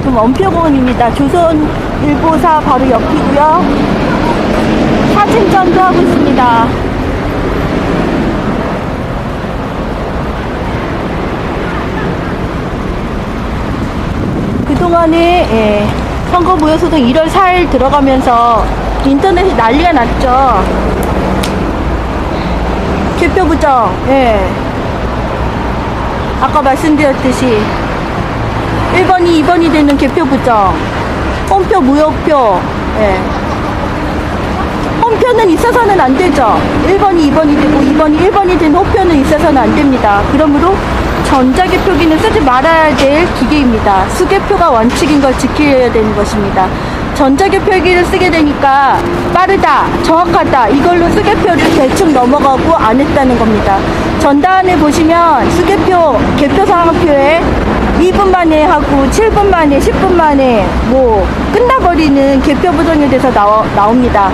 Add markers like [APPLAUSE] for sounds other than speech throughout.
지금 원표공원입니다. 조선일보사 바로 옆이고요. 사진전도 하고 있습니다. 그동안에 예, 선거 모여소동 1월 4일 들어가면서 인터넷이 난리가 났죠. 개표 부정, 예. 아까 말씀드렸듯이 1번이 2번이 되는 개표 부정, 홈표 무효표, 예. 홈표는 있어서는 안 되죠. 1번이 2번이 되고 2번이 1번이 된 홈표는 있어서는 안 됩니다. 그러므로 전자개표기는 쓰지 말아야 될 기계입니다. 수개표가 원칙인 걸 지켜야 되는 것입니다. 전자개표기를 쓰게 되니까 빠르다, 정확하다, 이걸로 수개표를 대충 넘어가고 안 했다는 겁니다. 전단에 보시면 수개표, 개표 상황표에 2분 만에 하고 7분 만에 10분 만에 뭐 끝나버리는 개표 대해서 나오, 나옵니다.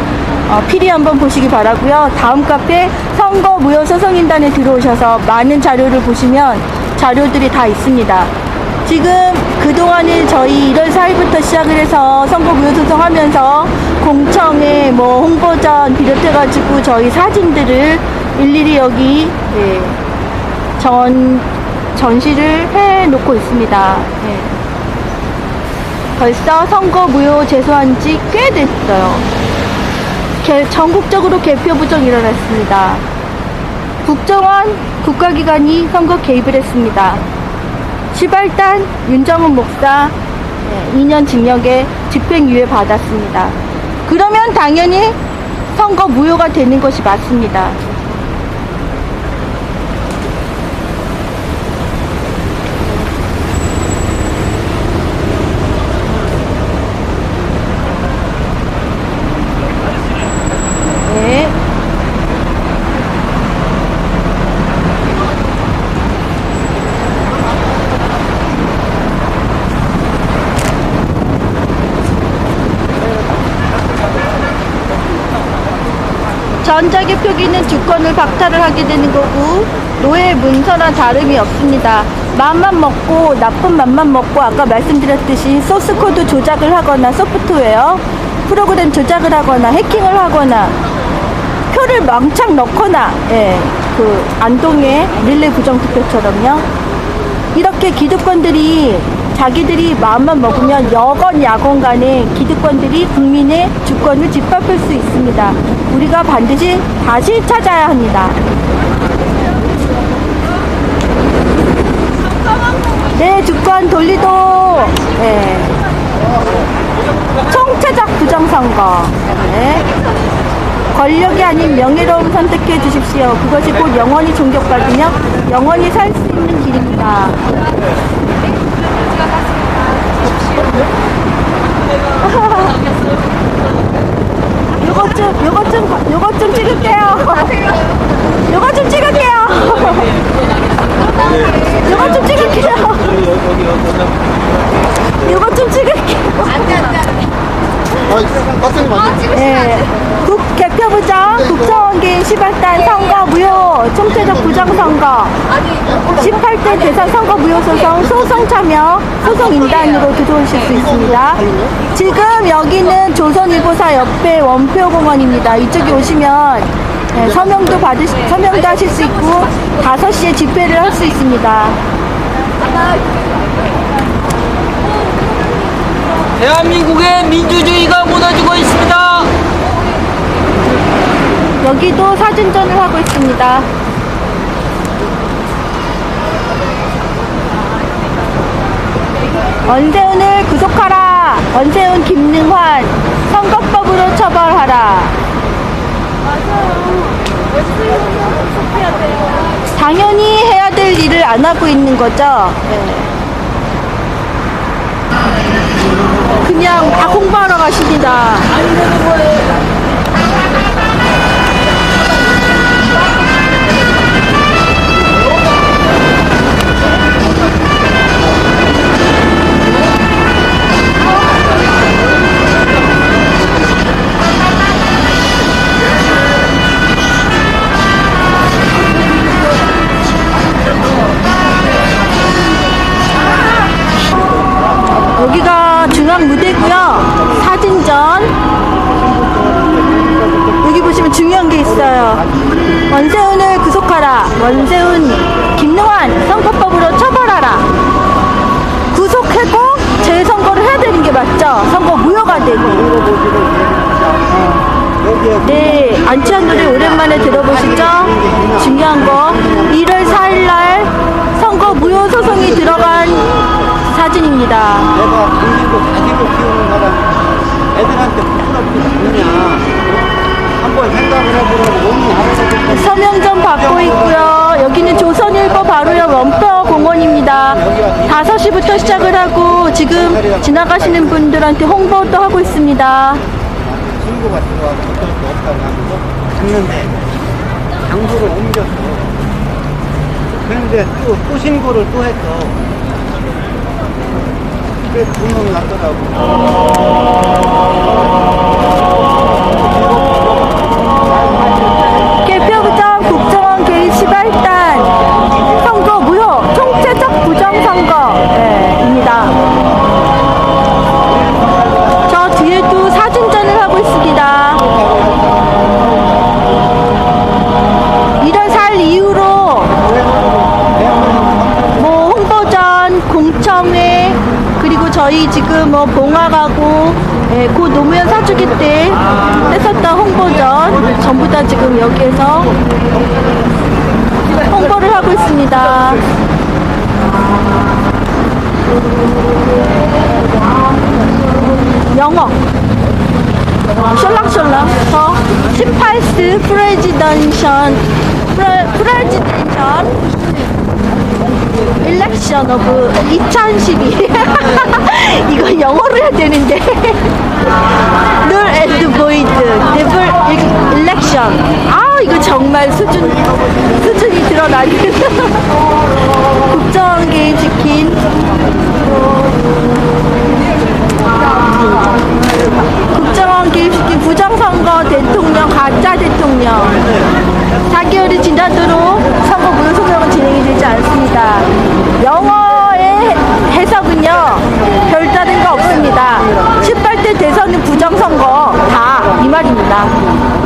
어, 필히 한번 보시기 바라고요. 다음 카페 선거 무효 소송인단에 들어오셔서 많은 자료를 보시면 자료들이 다 있습니다. 지금 그동안에 저희 1월 4일부터 시작을 해서 선거 무효 소송하면서 공청회 뭐 홍보전 비롯해가지고 저희 사진들을 일일이 여기 예, 전 전시를 해 놓고 있습니다. 예. 벌써 선거 무효 제소한 지 꽤 됐어요. 개- 전국적으로 개표 부정이 일어났습니다. 국정원 국가기관이 선거 개입을 했습니다. 시발단 윤정은 목사 2년 징역에 집행유예 받았습니다. 그러면 당연히 선거 무효가 되는 것이 맞습니다. 네. 전자개표기는 주권을 박탈을 하게 되는 거고 노예 문서랑 다름이 없습니다. 맘만 먹고 나쁜 맘만 먹고 아까 말씀드렸듯이 소스코드 조작을 하거나 소프트웨어 프로그램 조작을 하거나 해킹을 하거나 표를 망창 넣거나 예, 그 안동의 릴레이 부정투표처럼요. 이렇게 기득권들이 자기들이 마음만 먹으면 여건 야건 간에 기득권들이 국민의 주권을 짓밟을 수 있습니다. 우리가 반드시 다시 찾아야 합니다. 네, 주권 돌리도 네. 총체적 부정선거 네. 권력이 아닌 명예로움 선택해 주십시오. 그것이 곧 영원히 존경받으며 영원히 살 수 있는 길입니다. 요것 좀, 요것 좀, 요것 좀 찍을게요. 요것 좀 찍을게요. 요것 좀 찍을게요. 요것 좀 찍을게요. 아, 빡세게 만져. 네. 국 개표 부정, 국정원기 시발단 선거 무효, 총체적 부정선거, 18대 대선 선거 무효 소송, 소송 참여, 소송 인단으로 들어오실 수 있습니다. 지금 여기는 조선일보사 옆에 원표공원입니다. 이쪽에 오시면 네, 서명도 받으시, 서명도 하실 수 있고, 5시에 집회를 할 수 있습니다. 대한민국의 민주주의가 무너지고 있습니다. 여기도 사진전을 하고 있습니다. 원세훈을 구속하라. 원세훈 김능환 선거법으로 처벌하라. 당연히 해야 될 일을 안 하고 있는 거죠. 네. 그냥 다 공부하러 가십니다. 소송이 들어간 사진입니다. 내가 본인도 가지고 키우는 사람이 애들한테 부끄럽지 않느냐 한번 생각을 해보라고 너무 알아서 서명전 받고 있고요. 여기는 조선일보 바로역 원터 공원입니다. 5시부터 시작을 하고 지금 지나가시는 분들한테 홍보도 하고 있습니다. 친구가 들어와서 어쩔 수 없다고 하면서 갔는데 장소를 옮겼어 그런데 또, 또 신고를 또 했어. 그래서 분명히 났더라고. 선거 무효. 총체적 부정선거입니다. 저 뒤에도 사진전을 하고 있습니다. 1월 4일 이후로 뭐 홍보전, 공청회 그리고 저희 지금 뭐 봉화가고 예, 고 노무현 사주기 때 했었던 홍보전 전부 다 지금 여기에서 홍보를 하고 있습니다. 영어 셜랑셜랑 더 18스 프레, 프레지던션. 일렉션 오브 2012 이거 영어로 해야 되는데 늘 앤드 보이드 네블 일렉션 아 이거 정말 수준 수준이 드러나는 [LAUGHS] 국정 개입 시킨 국정원 개입시킨 부정선거 대통령 가짜 대통령 4개월이 지나도록 선거 무효 소송은 진행이 되지 않습니다. 영어의 해석은요 별다른 거 없습니다. 18대 대선은 부정선거 다 이 말입니다.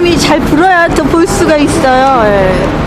바람이 잘 불어야 더 볼 수가 있어요. 예.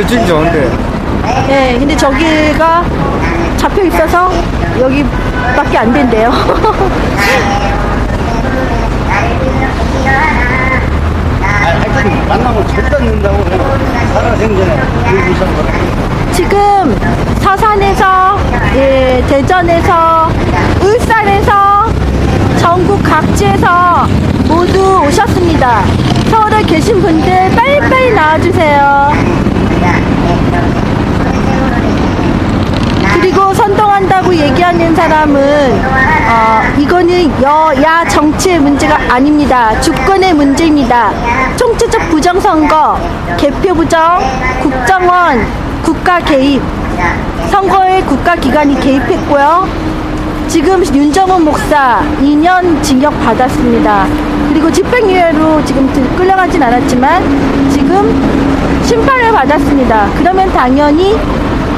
저쪽 좋은데. 네, 근데 저기가 잡혀 있어서 여기밖에 안 된대요. 하여튼 만나면 절대 안 된다고 살아생전에 얘기하는 거라. 지금 서산에서, 예, 대전에서, 울산에서, 전국 각지에서 모두 오셨습니다. 서울에 계신 분들 빨리빨리 나와주세요. 그리고 선동한다고 얘기하는 사람은 어, 이거는 여야 정치의 문제가 아닙니다. 주권의 문제입니다. 총체적 부정선거, 개표 부정, 국정원, 국가 개입, 선거에 국가기관이 개입했고요. 지금 윤정훈 목사 2년 징역 받았습니다. 그리고 집행유예로 지금 들- 끌려가진 않았지만 지금 심판을 받았습니다. 그러면 당연히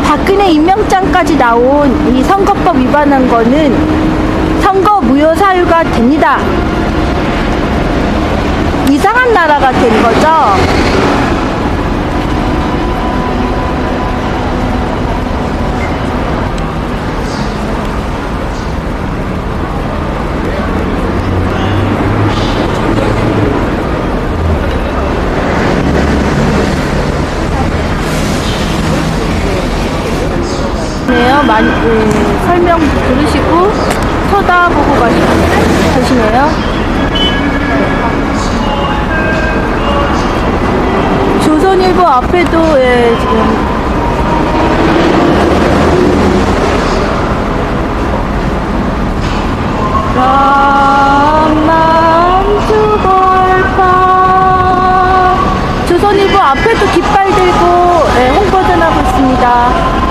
박근혜 임명장까지 나온 이 선거법 위반한 거는 선거 무효 사유가 됩니다. 이상한 나라가 된 거죠. 네요. 많이 음, 설명 들으시고 쳐다보고 가시네요. 조선일보 앞에도 예, 지금 조선일보 앞에도 깃발 들고 예, 홍보전 하고 있습니다.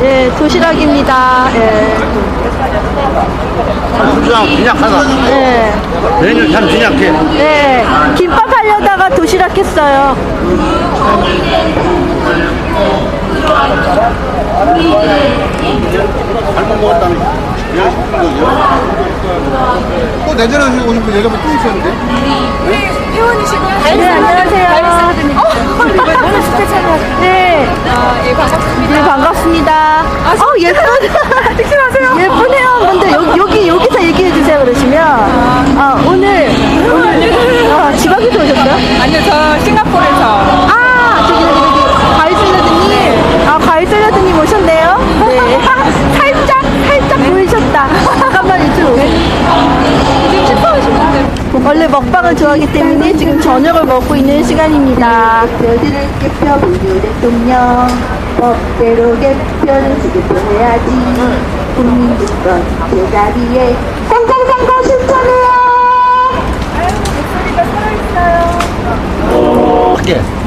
네. 예, 도시락입니다. 예. 그냥 빈약하다. 네. 메뉴 참 빈약해. 네. 김밥 하려다가 도시락 했어요. 잘못 먹었다는 거죠. 또 내전에 오신 분 여자분 또 있었는데? 네, 안녕하세요. 오늘 진짜 촬영. 네. 예, 반갑습니다. 네, 반갑습니다. 어, 예쁜. 특심하세요? 예쁜 회원분들 여기, 여기, 여기서 얘기해 주세요, 그러시면. 아, 오늘, 오늘, 아, 지방에서 오셨어요? 아니요, 저 싱가포르에서. 아, 저녁을 먹고 있는 시간입니다. 개표를 개표 민주 대통령 법대로 개표는 지급해야지 국민주권 제자리에 쌍쌍쌍쌍 실천해요.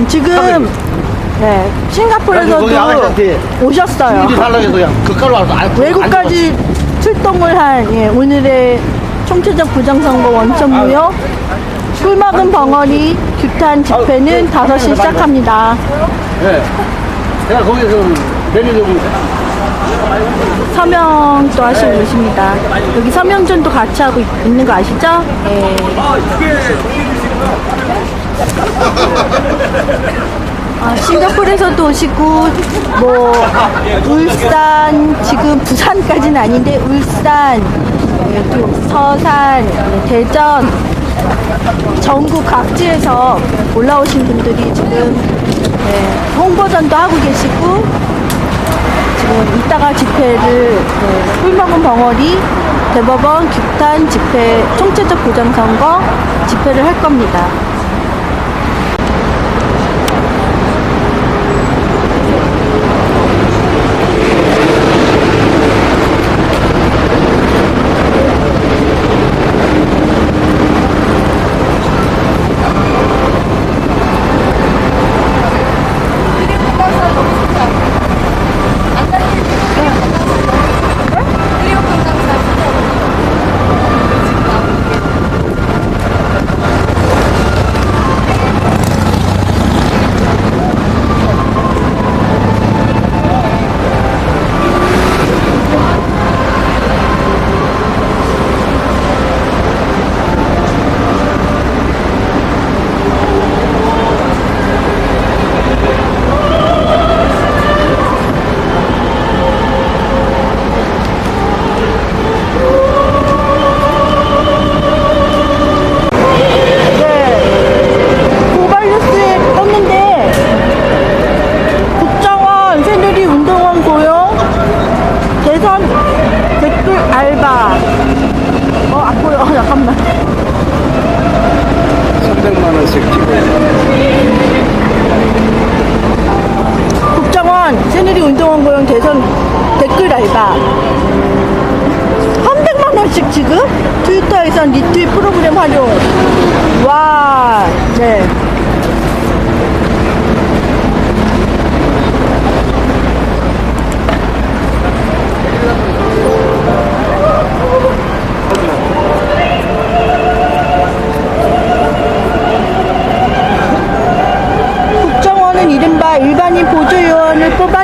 지금 네 싱가포르에서도 거기 오셨어요. 그냥 와서 안 외국까지 출동을 한 예, 오늘의 총체적 부정선거 원천 무효 꿀막은 벙어리 규탄 집회는 5시 시작합니다. 예. 내가 거기서 좀 서명도 하시고 계십니다. 여기 서명전도 같이 하고 있- 있는 거 아시죠? 예. 아, 싱가포르에서도 오시고 뭐 울산 지금 부산까지는 아닌데 울산 예, 또 서산 예, 대전 전국 각지에서 올라오신 분들이 지금 네, 홍보전도 하고 계시고 지금 이따가 집회를 네, 꿀먹은 벙어리 대법원 규탄 집회 총체적 보장선거 집회를 할 겁니다.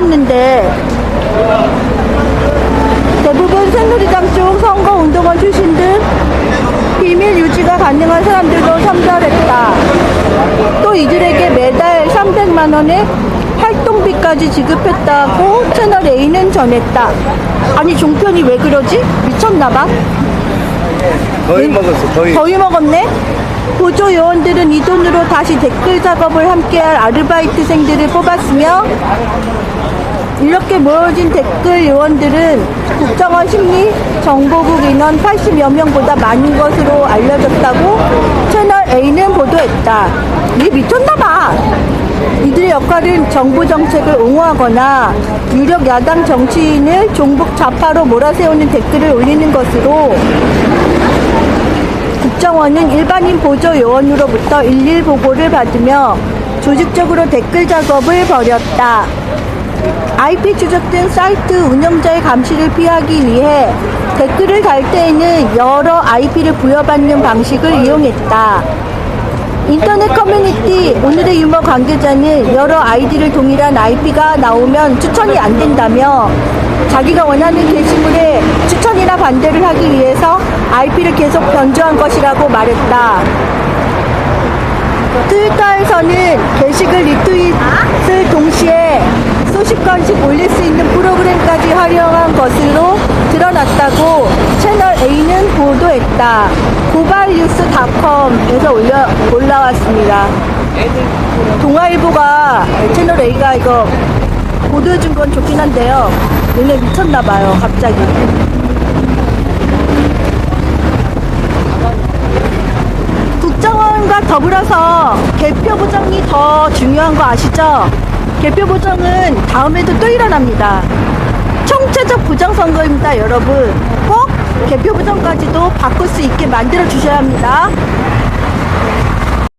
뽑았는데 대부분 새누리당 쪽 선거 운동원 출신들 비밀 유지가 가능한 사람들도 참가했다. 또 이들에게 매달 300만 원의 활동비까지 지급했다고 채널A는 전했다. 아니 종편이 왜 그러지? 미쳤나봐. 거의 먹었어 거의 거의 먹었네? 보조 요원들은 이 돈으로 다시 댓글 작업을 함께할 아르바이트생들을 뽑았으며 이렇게 모여진 댓글 요원들은 국정원 심리 정보국 인원 80여 명보다 많은 것으로 알려졌다고 채널 A는 보도했다. 이게 미쳤나봐. 이들의 역할은 정부 정책을 옹호하거나 유력 야당 정치인을 종북 좌파로 몰아세우는 댓글을 올리는 것으로 국정원은 일반인 보조 요원으로부터 일일 보고를 받으며 조직적으로 댓글 작업을 벌였다. IP 추적 등 사이트 운영자의 감시를 피하기 위해 댓글을 달 때에는 여러 IP를 부여받는 방식을 이용했다. 인터넷 커뮤니티 오늘의 유머 관계자는 여러 아이디를 동일한 IP가 나오면 추천이 안 된다며 자기가 원하는 게시물에 추천이나 반대를 하기 위해서 IP를 계속 변조한 것이라고 말했다. 트위터에서는 게시글 리트윗을 동시에 수십 건씩 올릴 수 있는 프로그램까지 활용한 것으로 드러났다고 채널 A는 보도했다. 고발뉴스닷컴에서 올려 올라왔습니다. 동아일보가 채널 A가 이거 보도해준 건 좋긴 한데요. 얘네 미쳤나봐요, 갑자기. 국정원과 더불어서 개표 보정이 더 중요한 거 아시죠? 개표 보정은 다음에도 또 일어납니다. 총체적 부정선거입니다, 여러분. 꼭 개표 부정까지도 바꿀 수 있게 만들어 주셔야 합니다.